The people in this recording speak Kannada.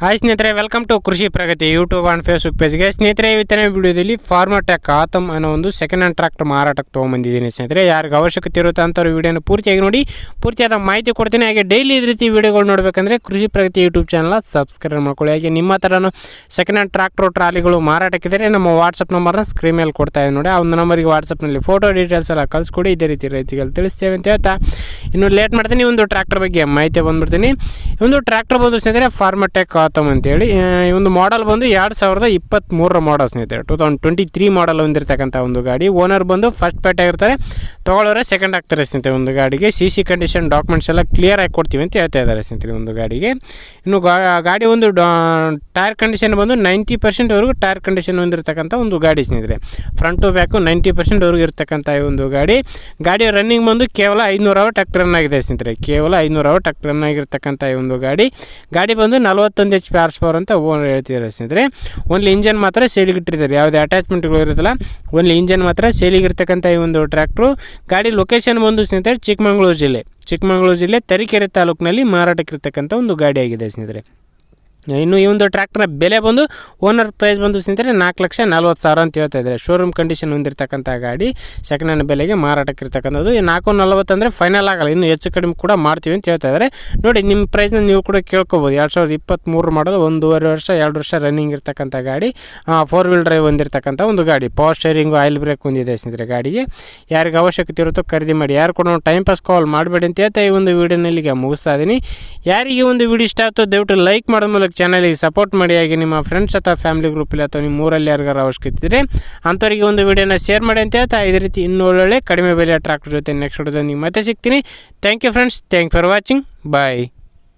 ಹಾಯ್ ಸ್ನೇಹಿತರೆ welcome to Krishi Pragati YouTube and Facebook ಪೇಜ್ಗೆ ಸ್ನೇಹಿತರೆ ಇವತ್ತಿನ ವಿಡಿಯೋದಲ್ಲಿ ಫಾರ್ಮರ್ ಟ್ಯಾಕ್ ಆತಮ್ ಅನ್ನೋ ಒಂದು ಸೆಕೆಂಡ್ ಹ್ಯಾಂಡ್ ಟ್ರ್ಯಾಕ್ಟರ್ ಮಾರಾಟಕ್ಕೆ ತೊಗೊಂಬಂದಿದ್ದೀನಿ ಸ್ನೇಹಿತರೆ. ಯಾರಿಗೆ ಅವಶ್ಯಕತೆ ಇರುತ್ತೆ ಅಂಥವ್ರು ವೀಡಿಯೋನ ಪೂರ್ತಿಯಾಗಿ ನೋಡಿ, ಪೂರ್ತಿಯಾದ ಮಾಹಿತಿ ಕೊಡ್ತೀನಿ. ಹಾಗೆ ಡೈಲಿ ಇದೇ ರೀತಿ ವಿಡಿಯೋಗಳು ನೋಡಬೇಕಂದ್ರೆ ಕೃಷಿ ಪ್ರಗತಿ ಯೂಟ್ಯೂಬ್ ಚಾನಲ್ ಸಬ್ಸ್ಕ್ರೈಬ್ ಮಾಡ್ಕೊಳ್ಳಿ. ಹಾಗೆ ನಿಮ್ಮ ಥರನೂ ಸೆಕೆಂಡ್ ಹ್ಯಾಂಡ್ ಟ್ರ್ಯಾಕ್ಟರ್ ಟ್ರಾಲಿಗಳು ಮಾರಾಟಕ್ಕಿದ್ದರೆ ನಮ್ಮ ವಾಟ್ಸಪ್ ನಂಬರ್ನ ಸ್ಕ್ರೀನ್ ಮೇಲೆ ಕೊಡ್ತಾ ಇದೆ ನೋಡಿ. ಆ ಒಂದು ನಂಬರ್ಗೆ ವಾಟ್ಸಪ್ನಲ್ಲಿ ಫೋಟೋ ಡೀಟೇಲ್ಸ್ ಎಲ್ಲ ಕಳಿಸ್ಕೊಡಿ. ಇದೇ ರೀತಿ ರೈತರಿಗೆ ತಿಳಿಸ್ತೇವೆ ಅಂತ ಹೇಳ್ತಾ. ಇನ್ನು ಲೇಟ್ ಮಾಡ್ತೀನಿ, ಒಂದು ಟ್ರ್ಯಾಕ್ಟರ್ ಬಗ್ಗೆ ಮಾಹಿತಿ ಬಂದ್ಬಿಡ್ತೀನಿ. ಒಂದು ಟ್ರ್ಯಾಕ್ಟರ್ ಬಂದು ಸ್ನೇಹಿತರೆ ಫಾರ್ಮಟೆಕ್ ಆತಮ್ ಅಂತೇಳಿ. ಈ ಒಂದು ಮಾಡಲ್ ಬಂದು ಎರಡು ಸಾವಿರದ ಇಪ್ಪತ್ತ್ಮೂರರ ಮಾಡಲ್ ಸ್ನೇಹಿತರೆ two thousand twenty three model ಹೊಂದಿರತಕ್ಕಂಥ ಒಂದು ಗಾಡಿ. ಓನರ್ ಬಂದು ಫಸ್ಟ್ ಪೇಟೆ ಆಗಿರ್ತಾರೆ. ತೊಗೊಳೋರೆ ಸೆಕೆಂಡ್ ಆಗ್ತಾರೆ ಸ್ನೇಹಿತರೆ ಒಂದು ಗಾಡಿಗೆ. ಸಿ ಸಿ ಕಂಡೀಷನ್ ಡಾಕ್ಯುಮೆಂಟ್ಸ್ ಎಲ್ಲ ಕ್ಲಿಯರ್ ಆಗಿ ಕೊಡ್ತೀವಿ ಅಂತ ಹೇಳ್ತಾ ಇದ್ದಾರೆ ಸ್ನೇಹಿತರೆ ಒಂದು ಗಾಡಿಗೆ. ಇನ್ನು ಗಾಡಿ ಒಂದು ಟೈರ್ ಕಂಡೀಷನ್ ಬಂದು ನೈಂಟಿ ಪರ್ಸೆಂಟ್ವರೆಗೂ ಟೈರ್ ಕಂಡೀಷನ್ ಹೊಂದಿರತಕ್ಕಂಥ ಒಂದು ಗಾಡಿ ಸ್ನೇಹಿತರೆ. ಫ್ರಂಟ್ ಟು ಬ್ಯಾಕು ನೈಂಟಿ ಪರ್ಸೆಂಟ್ವರೆಗೂ ಇರತಕ್ಕಂಥ ಒಂದು ಗಾಡಿ. ಗಾಡಿ ರನ್ನಿಂಗ್ ಬಂದು ಕೇವಲ ಐದುನೂರು ಅವರ್ ಟ್ಯಾಕ್ಟರ್ ರನ್ ಆಗಿದೆ ಸ್ನೇಹಿತರೆ ಕೇವಲ ಐದುನೂರು ಅವರ್ ಟ್ಯಾಕ್ಟರ್ ರನ್ ಆಗಿರ್ತಕ್ಕಂಥ ಒಂದು ಗಾಡಿ. ಗಾಡಿ ಬಂದು ನಲವತ್ತೊಂದು ಎಚ್ ಪಿ ಪವರ್ ಅಂತ ಓನರ್ ಹೇಳ್ತಿದ್ದಾರೆ ಸ್ನೇಹಿತರೆ. ಓನ್ಲಿ ಇಂಜನ್ ಮಾತ್ರ ಸೇಲಿಗೆ ಇಟ್ಟಿದ್ದಾರೆ ಯಾವುದೇ ಅಟ್ಯಾಚ್ಮೆಂಟ್ಗಳು ಇರೋದಿಲ್ಲ ಓನ್ಲಿ ಇಂಜನ್ ಮಾತ್ರ ಸೇಲಿಗೆ ಇರ್ತಕ್ಕಂಥ ಈ ಒಂದು ಟ್ರ್ಯಾಕ್ಟ್ರು ಗಾಡಿ ಲೊಕೇಶನ್ ಬಂದು ಸ್ನೇಹಿತರೆ ಚಿಕ್ಕಮಗಳೂರು ಜಿಲ್ಲೆ. ಚಿಕ್ಕಮಗಳೂರು ಜಿಲ್ಲೆ ತರೀಕೆರೆ ತಾಲೂಕಿನಲ್ಲಿ ಮಾರಾಟಕ್ಕಿರ್ತಕ್ಕಂಥ ಒಂದು ಗಾಡಿ ಆಗಿದೆ ಸ್ನೇಹಿತರೆ. ಇನ್ನು ಈ ಒಂದು ಟ್ರ್ಯಾಕ್ಟರ್ನ ಬೆಲೆ ಬಂದು ಓನರ್ ಪ್ರೈಸ್ ಬಂದು ಸ್ನೇಹಿತರೆ ನಾಲ್ಕು ಲಕ್ಷ ನಲ್ವತ್ತು ಸಾವಿರ ಅಂತ ಹೇಳ್ತಾ ಇದ್ದಾರೆ. ಶೋರೂಮ್ ಕಂಡೀಷನ್ ಹೊಂದಿರತಕ್ಕಂಥ ಗಾಡಿ ಸೆಕೆಂಡ್ ಹ್ಯಾಂಡ್ ಬೆಲೆಗೆ ಮಾರಾಟಕ್ಕೆ ಇರ್ತಕ್ಕಂಥದ್ದು. ಈ ನಾಲ್ಕು ನಲ್ವತ್ತು ಫೈನಲ್ ಆಗಲ್ಲ, ಇನ್ನು ಹೆಚ್ಚು ಕಡಿಮೆ ಕೂಡ ಮಾಡ್ತೀವಿ ಅಂತ ಹೇಳ್ತಾ ಇದ್ದಾರೆ. ನೋಡಿ, ನಿಮ್ಮ ಪ್ರೈಸ್ನ ನೀವು ಕೂಡ ಕೇಳ್ಕೊಬೋದು. ಎರಡು ಸಾವಿರದ ಇಪ್ಪತ್ತ್ಮೂರು ಮಾಡಲ್ ಒಂದೂವರೆ ವರ್ಷ, ಎರಡು ವರ್ಷ ರನ್ನಿಂಗ್ ಇರ್ತಕ್ಕಂಥ ಗಾಡಿ ಫೋರ್ ವೀಲ್ ಡ್ರೈವ್ ಹೊಂದಿರತಕ್ಕಂಥ ಒಂದು ಗಾಡಿ. ಪವರ್ ಸ್ಟೇರಿಂಗು ಆಯಿಲ್ ಬ್ರೇಕ್ ಹೊಂದಿದೆ ಸ್ನೇಹಿತರೆ ಗಾಡಿಗೆ. ಯಾರಿಗೆ ಅವಶ್ಯಕತೆ ಇರುತ್ತೋ ಖರೀದಿ ಮಾಡಿ. ಯಾರು ಕೂಡ ಟೈಮ್ ಪಾಸ್ ಕಾಲ್ ಮಾಡಬೇಡಿ ಅಂತ ಹೇಳ್ತಾ ಈ ಒಂದು ವೀಡಿಯೋನಲ್ಲಿ ಈಗ ಮುಗಿಸ್ತಾ ಇದ್ದೀನಿ. ಯಾರಿಗೆ ಒಂದು ವಿಡಿಯೋ ಇಷ್ಟ ಆಯ್ತೋ ದಯವಿಟ್ಟು ಲೈಕ್ ಮಾಡೋ ಮೂಲಕ ಚಾನಲಿಗೆ ಸಪೋರ್ಟ್ ಮಾಡಿ ಹಾಗೆ ನಿಮ್ಮ ಫ್ರೆಂಡ್ಸ್ ಅಥವಾ ಫ್ಯಾಮಿಲಿ ಗ್ರೂಪಲ್ಲಿ ಅಥವಾ ನಿಮ್ಮ ಊರಲ್ಲಿ ಯಾರಿಗಾರು ಅವಶ್ಯಕತೆ ಇದ್ದರೆ ಅಂಥವ್ರಿಗೆ ಒಂದು ವಿಡಿಯೋನ ಶೇರ್ ಮಾಡಿ ಅಂತ ಹೇಳ್ತಾ ಇದೇ ರೀತಿ ಇನ್ನೂ ಒಳ್ಳೊಳ್ಳೆ ಕಡಿಮೆ ಬೆಲೆ ಟ್ರಾಕ್ಟರ್ ಜೊತೆ ನೆಕ್ಸ್ಟ್ ವಿಡಿಯೋದಲ್ಲಿ ಮತ್ತೆ ಸಿಗ್ತೀನಿ. Thank you friends thank for watching bye